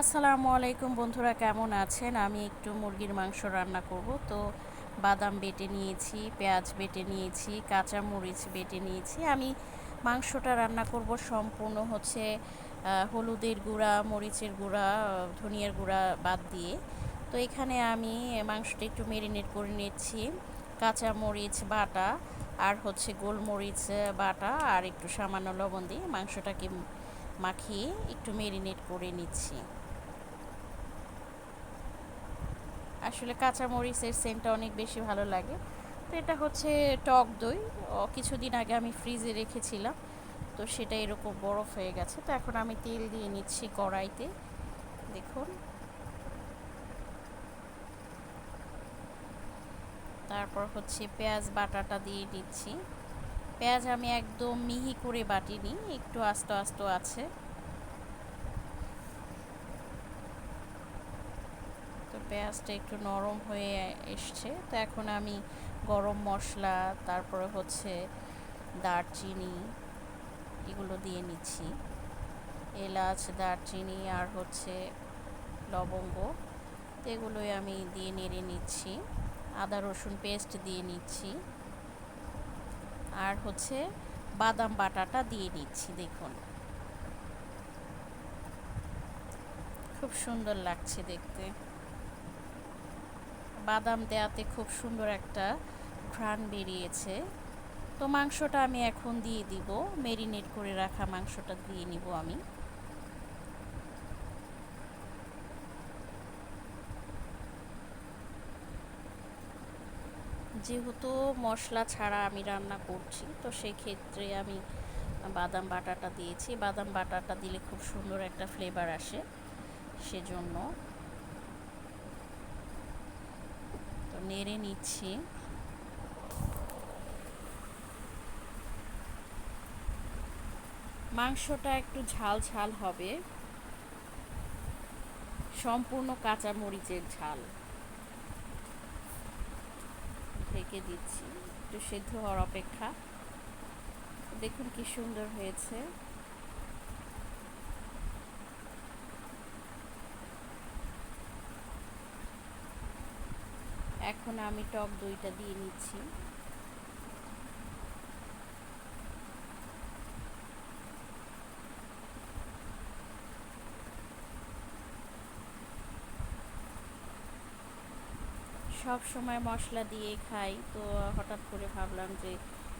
আসসালামু আলাইকুম বন্ধুরা, কেমন আছেন? আমি একটু মুরগির মাংস রান্না করব। তো বাদাম বেটে নিয়েছি, পেঁয়াজ বেটে নিয়েছি, কাঁচা মরিচ বেটে নিয়েছি। আমি মাংসটা রান্না করব সম্পূর্ণ হচ্ছে হলুদের গুঁড়া, মরিচের গুঁড়া ধনিয়ার গুঁড়া বাদ দিয়ে। তো এখানে আমি মাংসটা একটু মেরিনেট করে নিচ্ছি। কাঁচা মরিচ বাটা আর হচ্ছে গোলমরিচ বাটা আর একটু সামান্য লবণ দিয়ে মাংসটাকে মাখিয়ে একটু মেরিনেট করে নিচ্ছি। আসলে কাঁচামরিচের সেন্টটা অনেক বেশি ভালো লাগে। তো এটা হচ্ছে টক দই। কিছুদিন আগে আমি ফ্রিজে রেখেছিলাম, তো সেটা এরকম বরফ হয়ে গেছে। তো এখন আমি তেল দিয়ে নিচ্ছি কড়াইতে। দেখুন। তারপর হচ্ছে পেঁয়াজ বাটাটা দিয়ে দিচ্ছি। পেঁয়াজ আমি একদম মিহি করে বাটিনি, একটু আস্ত আস্ত আছে। পেঁয়াজটা একটু নরম হয়ে এসছে। তো এখন আমি গরম মশলা, তারপরে হচ্ছে দারচিনি এগুলো দিয়ে নিচ্ছি। এলাচ, দারচিনি আর হচ্ছে লবঙ্গ এগুলোই আমি দিয়ে নেড়ে নিচ্ছি। আদা, রসুন পেস্ট দিয়ে নিচ্ছি। আর হচ্ছে বাদাম বাটাটা দিয়ে নিচ্ছি, দেখুন। খুব সুন্দর লাগছে দেখতে। বাদাম দেওয়াতে খুব সুন্দর একটা ঘ্রাণ বেরিয়েছে। তো মাংসটা আমি এখন দিয়ে দিব। মেরিনেট করে রাখা মাংসটা দিয়ে নিব আমি। যেহেতু মশলা ছাড়া আমি রান্না করছি, তো সেক্ষেত্রে আমি বাদাম বাটাটা দিয়েছি। বাদাম বাটাটা দিলে খুব সুন্দর একটা ফ্লেভার আসে, সেজন্য নেড়ে নিচ্ছি। মাংসটা একটু ঝাল ঝাল হবে। সম্পূর্ণ কাঁচা মরিচের ঝাল। ঢেকে দিচ্ছি। একটু সেদ্ধ হওয়ার অপেক্ষা। দেখুন কি সুন্দর হয়েছে। এখন আমি টক দইটা দিয়ে নিচ্ছি। সব সময় মশলা দিয়ে খাই, তো হঠাৎ করে ভাবলাম যে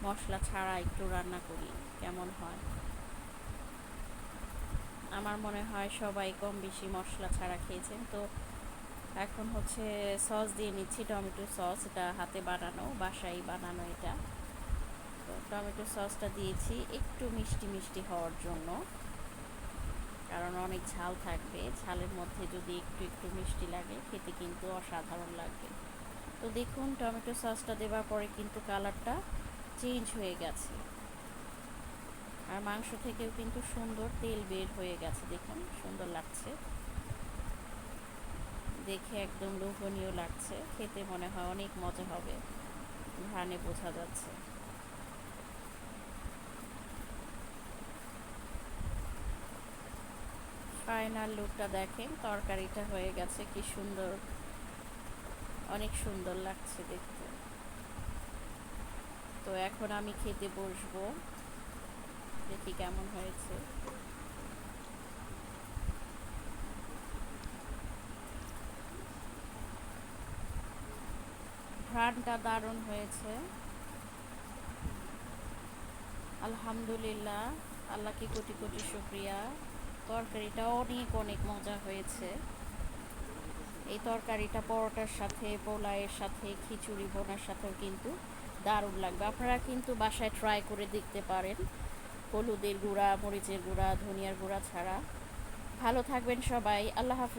মশলা ছাড়া একটু রান্না করি, কেমন হয়? আমার মনে হয় সবাই কম বেশি মশলা ছাড়া খেয়েছেন, তো এখন হচ্ছে সস দিয়ে নিচ্ছি, টমেটো সস, এটা হাতে বানানো, বাসায় বানানো এটা। তো টমেটো সসটা দিয়েছি একটু মিষ্টি মিষ্টি হওয়ার জন্য। কারণ অনেক ঝাল থাকবে, ঝালের মধ্যে যদি একটু একটু মিষ্টি লাগে, খেতে কিন্তু অসাধারণ লাগবে। তো দেখুন, টমেটো সসটা দেওয়ার পরে কিন্তু কালারটা চেঞ্জ হয়ে গেছে। আর মাংস থেকেও কিন্তু সুন্দর তেল বের হয়ে গেছে, দেখুন, সুন্দর লাগছে। দেখে একদম লোভনীয় লাগছে। খেতে মনে হয় অনেক মজা হবে। ঘ্রাণে বোঝা যাচ্ছে। ফাইনাল লুকটা দেখেন, তরকারিটা হয়ে গেছে কি সুন্দর। অনেক সুন্দর লাগছে দেখতে। তো এখন আমি খেতে বসবো। দেখি কেমন হয়েছে। ঘ্রাণটা দারুণ হয়েছে। আলহামদুলিল্লাহ আল্লাহকে কোটি কোটি শুক্রিয়া। তরকারিটা অনেক অনেক মজা হয়েছে। এই তরকারিটা পরোটার সাথে পোলাইয়ের সাথে, খিচুড়ি বোনার সাথেও কিন্তু দারুণ লাগবে। আপনারা কিন্তু বাসায় ট্রাই করে দেখতে পারেন। হলুদের গুঁড়া, মরিচের গুঁড়া, ধনিয়ার গুঁড়া ছাড়া। ভালো থাকবেন সবাই। আল্লাহ হাফিজ।